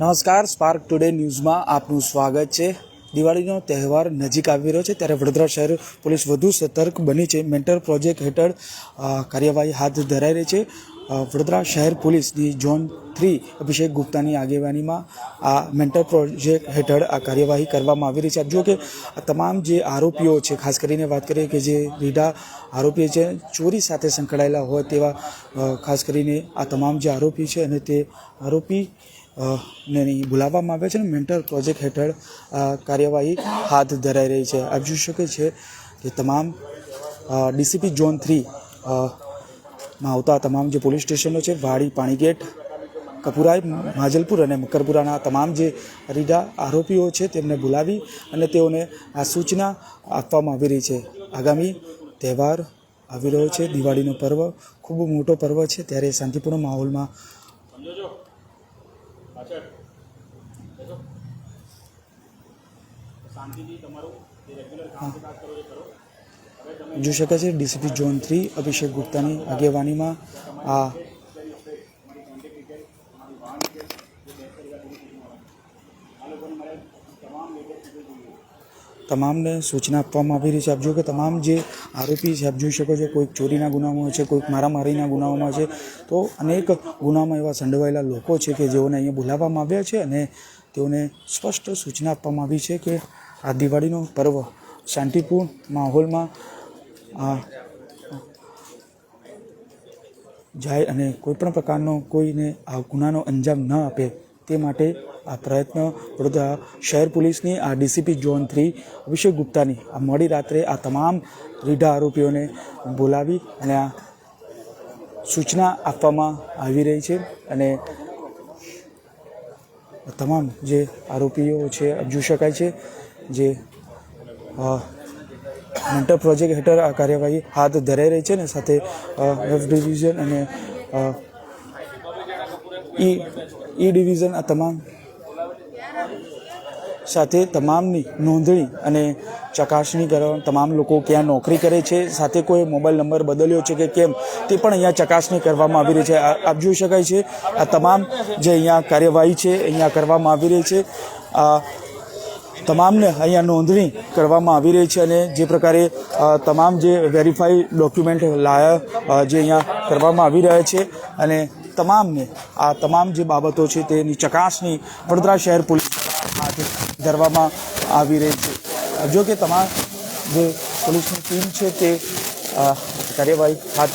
નમસ્કાર spark today ન્યૂઝમાં આપનું સ્વાગત છે. દિવાળીનો તહેવાર નજીક આવી રહ્યો છે ત્યારે વડોદરા શહેર પોલીસ વધુ સતર્ક બની છે. મેન્ટર પ્રોજેક્ટ હેઠળ કાર્યવાહી હાથ ધરાઈ રહી છે. વડોદરા શહેર પોલીસની ઝોન થ્રી અભિષેક ગુપ્તાની આગેવાનીમાં આ મેન્ટર પ્રોજેક્ટ હેઠળ આ કાર્યવાહી કરવામાં આવી રહી છે. જો કે તમામ જે આરોપીઓ છે, ખાસ કરીને વાત કરીએ કે જે રીઢા આરોપીઓ છે, ચોરી સાથે સંકળાયેલા હોય તેવા ખાસ કરીને આ તમામ જે આરોપી છે અને તે આરોપી ને બોલાવવામાં આવ્યા છે અને મેન્ટર પ્રોજેક્ટ હેઠળ કાર્યવાહી હાથ ધરાઈ રહી છે. આપ જોઈ શકે છે કે તમામ ડીસીપી ઝોન થ્રી માં આવતા તમામ જે પોલીસ સ્ટેશનો છે, વાડી પાણીગેટ કપુરાઈ, માજલપુર અને મકરપુરાના તમામ જે રીડા આરોપીઓ છે તેમને બોલાવી અને તેઓને આ સૂચના આપવામાં આવી રહી છે. આગામી તહેવાર આવી રહ્યો છે. દિવાળીનો પર્વ ખૂબ મોટો પર્વ છે. ત્યારે શાંતિપૂર્ણ માહોલમાં જોઈ શકાય છે ડીસીપી ઝોન થ્રી અભિષેક ગુપ્તાની આગેવાનીમાં આ તમામને સૂચના આપવામાં આવી રહી છે. આપ જો કે તમામ જે આરોપી છે આપ જોઈ શકો છો કોઈક ચોરીના ગુનામાં છે કોઈક મારામારીના ગુનાઓમાં છે. તો અનેક ગુનામાં એવા સંડોવાયેલા લોકો છે કે જેઓને અહીંયા બોલાવવામાં આવ્યા છે અને તેઓને સ્પષ્ટ સૂચના આપવામાં આવી છે કે આ દિવાળીનો પર્વ શાંતિપૂર્ણ માહોલમાં, આ જાય અને કોઈપણ પ્રકારનો કોઈને આ ગુનાનો અંજામ ન આપે તે માટે આ પ્રયત્ન વડોદરા શહેર પોલીસની, આ ડીસીપી ઝોન થ્રી અભિષેક ગુપ્તાની આ મોડી રાત્રે આ તમામ રીઢા આરોપીઓને બોલાવી અને આ સૂચના આપવામાં આવી રહી છે અને તમામ જે આરોપીઓ છે જોઈ શકાય છે. જે હન્ટર પ્રોજેક્ટ હેઠળ આ કાર્યવાહી હાથ ધરાઈ રહી છે ને સાથે એફ ડિવિઝન અને ઈ ઈ ડિવિઝન આ તમામ સાથે તમામની નોંધણી અને ચકાસણી કરવા તમામ લોકો ક્યાં નોકરી કરે છે, સાથે કોઈ મોબાઈલ નંબર બદલ્યો છે કે કેમ, તે પણ અહીંયા ચકાસણી કરવામાં આવી રહી છે. આપ જોઈ શકાય છે, આ તમામ જે અહીંયા કાર્યવાહી છે, અહીંયા કરવામાં આવી રહી છે. આ તમામને અહીંયા નોંધણી કરવામાં આવી રહી છે અને જે પ્રકારે તમામ જે વેરીફાઈ ડોક્યુમેન્ટ લાયા જે અહીંયા કરવામાં આવી રહ્યા છે અને તમામને, આ તમામ જે બાબતો છે તેની ચકાસણી વડોદરા શહેર પોલીસ હાથ ધરવામાં આવી રહી છે. જો કે તમામ જે પોલીસની ટીમ છે તે કાર્યવાહી હાથ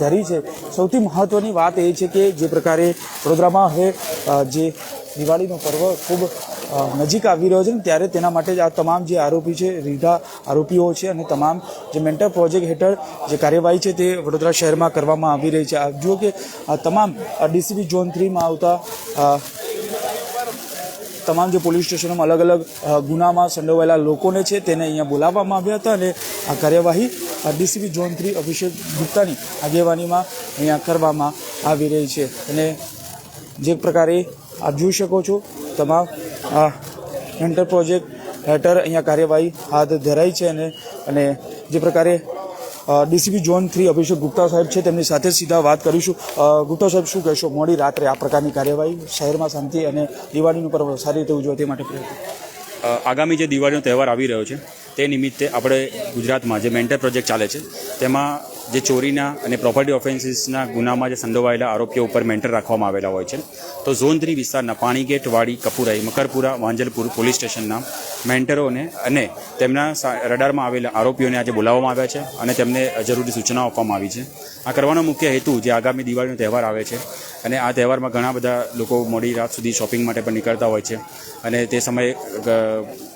ધરી છે. સૌથી મહત્ત્વની વાત એ છે કે જે પ્રકારે વડોદરામાં હવે જે દિવાળીનો પર્વ ખૂબ નજીક આવી રહ્યો છે ને ત્યારે તેના માટે આ તમામ જે આરોપી છે રીધા આરોપીઓ છે અને તમામ જે મેન્ટર પ્રોજેક્ટ હેઠળ જે કાર્યવાહી છે તે વડોદરા શહેરમાં કરવામાં આવી રહી છે. આપ જુઓ કે આ તમામ ડીસીબી ઝોન થ્રીમાં આવતા તમામ જે પોલીસ સ્ટેશનોમાં અલગ અલગ ગુનામાં સંડોવાયેલા લોકોને છે તેને અહીંયા બોલાવવામાં આવ્યા હતા અને આ કાર્યવાહી ડીસીબી ઝોન થ્રી અભિષેક ગુપ્તાની આગેવાનીમાં અહીંયા કરવામાં આવી રહી છે. અને જે પ્રકારે આપ જોઈ શકો છો તમામ એન્ટર પ્રોજેક્ટ હેઠળ અહીંયા કાર્યવાહી હાથ ધરાઈ છે અને અને જે પ્રકારે DCB zone three Abhishek Gupta સાહેબ છે તેમની સાથે સીધા વાત કરીશું. ગુપ્તા સાહેબ, શું કહેશો? મોડી રાત્રે આ પ્રકારની કાર્યવાહી શહેરમાં શાંતિ અને દિવાળીનું પર્વ સારી રીતે ઉજવે તે માટે પ્રયત્ન. આગામી જે દિવાળીનો તહેવાર આવી રહ્યો છે, તે નિમિત્તે આપણે ગુજરાતમાં જે મેન્ટર પ્રોજેક્ટ ચાલે છે, તેમાં જે ચોરીના અને પ્રોપર્ટી ઓફેન્સીસના ગુનામાં જે સંડોવાયેલા આરોપીઓ ઉપર મેન્ટર રાખવામાં આવેલા હોય છે. તો ઝોન થ્રી વિસ્તારના પાણીગેટ વાડી કપુરાઈ, મકરપુરા, વાંજલપુર પોલીસ સ્ટેશનના મેન્ટરોને અને તેમના રડારમાં આવેલા આરોપીઓને આજે બોલાવવામાં આવ્યા છે અને તેમને જરૂરી સૂચનાઓ આપવામાં આવી છે. આ કરવાનો મુખ્ય હેતુ જે આગામી દિવાળીનો તહેવાર આવે છે અને આ તહેવારમાં ઘણા બધા લોકો મોડી રાત સુધી શોપિંગ માટે પણ નીકળતા હોય છે અને તે સમયે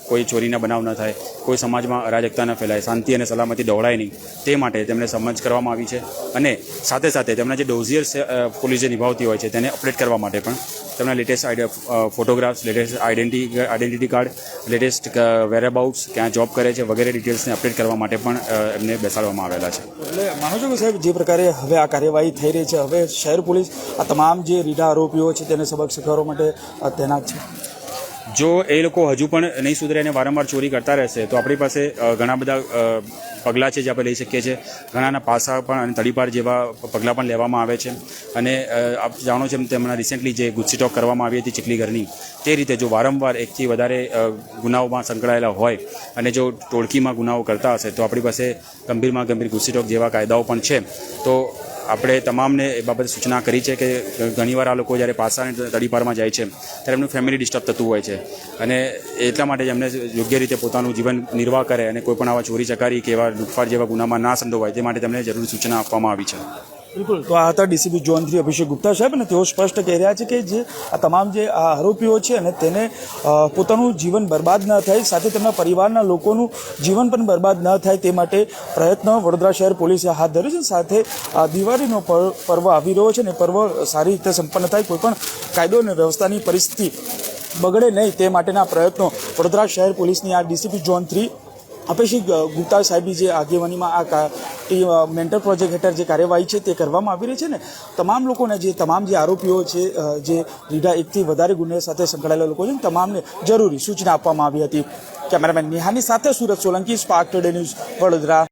કોઈ ચોરીના બનાવ ન થાય, કોઈ સમાજમાં અરાજકતા ન ફેલાય, શાંતિ અને સલામતી દોડાય નહીં. તે માટે તેમને સમજ કરવામાં આવી છે અને સાથે સાથે તેમના જે ડોઝિયર પોલીસ જે નિભાવતી હોય છે તેને અપડેટ કરવા માટે પણ તેમના latest photographs, latest identity identity card, latest whereabouts ક્યાં જોબ કરે છે વગેરે ડિટેલ્સને અપડેટ કરવા માટે પણ એમને બેસાડવામાં આવેલા છે. એટલે માનો છો કે સાહેબ જે પ્રકારે હવે આ કાર્યવાહી થઈ રહી છે, હવે શહેર પોલીસ આ તમામ જે રીઢા આરોપીઓ છે તેને સબક શીખવવા માટે તૈનાત છે? જો એ લોકો હજુ પણ નહીં સુધરે અને વારંવાર ચોરી કરતા રહેશે, તો આપણી પાસે ઘણા બધા પગલાં છે જે આપણે લઈ શકીએ છીએ. ઘણાના પાસા પણ અને તડીપાર જેવા પગલાં પણ લેવામાં આવે છે. અને આપ જાણો છો તેમના રિસેન્ટલી જે ગુસ્સી ટોક કરવામાં આવી હતી ચીખલી ઘરની, તે રીતે જો વારંવાર એકથી વધારે ગુનાઓમાં સંકળાયેલા હોય અને જો ટોળકીમાં ગુનાઓ કરતા હશે, તો આપણી પાસે ગંભીરમાં ગંભીર ગુસ્સી ટોક જેવા કાયદાઓ પણ છે. તો આપણે તમામને એ બાબતે સૂચના કરી છે કે ઘણીવાર આ લોકો જ્યારે પાસા અને તડીપારમાં જાય છે, ત્યારે એમનું ફેમિલી ડિસ્ટર્બ થતું હોય છે. અને એટલા માટે એમને યોગ્ય રીતે પોતાનું જીવન નિર્વાહ કરે અને કોઈપણ આવા ચોરી ચકારી કે એવા લૂંટફાટ જેવા ગુનામાં ના સંડોવાય, તે માટે તેમને જરૂરી સૂચના આપવામાં આવી છે. બિલકુલ. તો આ હતા DCP zone three Abhishek Gupta સાહેબ અને તેઓ સ્પષ્ટ કહી રહ્યા છે કે જે આ તમામ જે આ આરોપીઓ છે અને તેને પોતાનું જીવન બરબાદ ન થાય, સાથે તેમના પરિવારના લોકોનું જીવન પણ બરબાદ ન થાય તે માટે પ્રયત્ન વડોદરા શહેર પોલીસે હાથ ધર્યો છે. સાથે દિવાળીનો પર- પર્વ આવી રહ્યો છે ને પર્વ સારી રીતે સંપન્ન થાય કોઈપણ કાયદો અને વ્યવસ્થાની પરિસ્થિતિ બગડે નહીં તે માટેના પ્રયત્નો વડોદરા શહેર પોલીસની આ ડીસીપી ઝોન થ્રી અપેશી ગુપ્તા સાહેબની જે આગેવાનીમાં આ મેન્ટર પ્રોજેક્ટ હેઠળ જે કાર્યવાહી છે તે કરવામાં આવી રહી છે ને, તમામ લોકોને જે, તમામ જે આરોપીઓ છે જે રીઢા એકથી વધારે ગુને સાથે સંકળાયેલા લોકો છે તમામને જરૂરી સૂચના આપવામાં આવી હતી. કેમેરામેન નિહાની સાથે Surat Solanki, Spark Today News, Vadodara.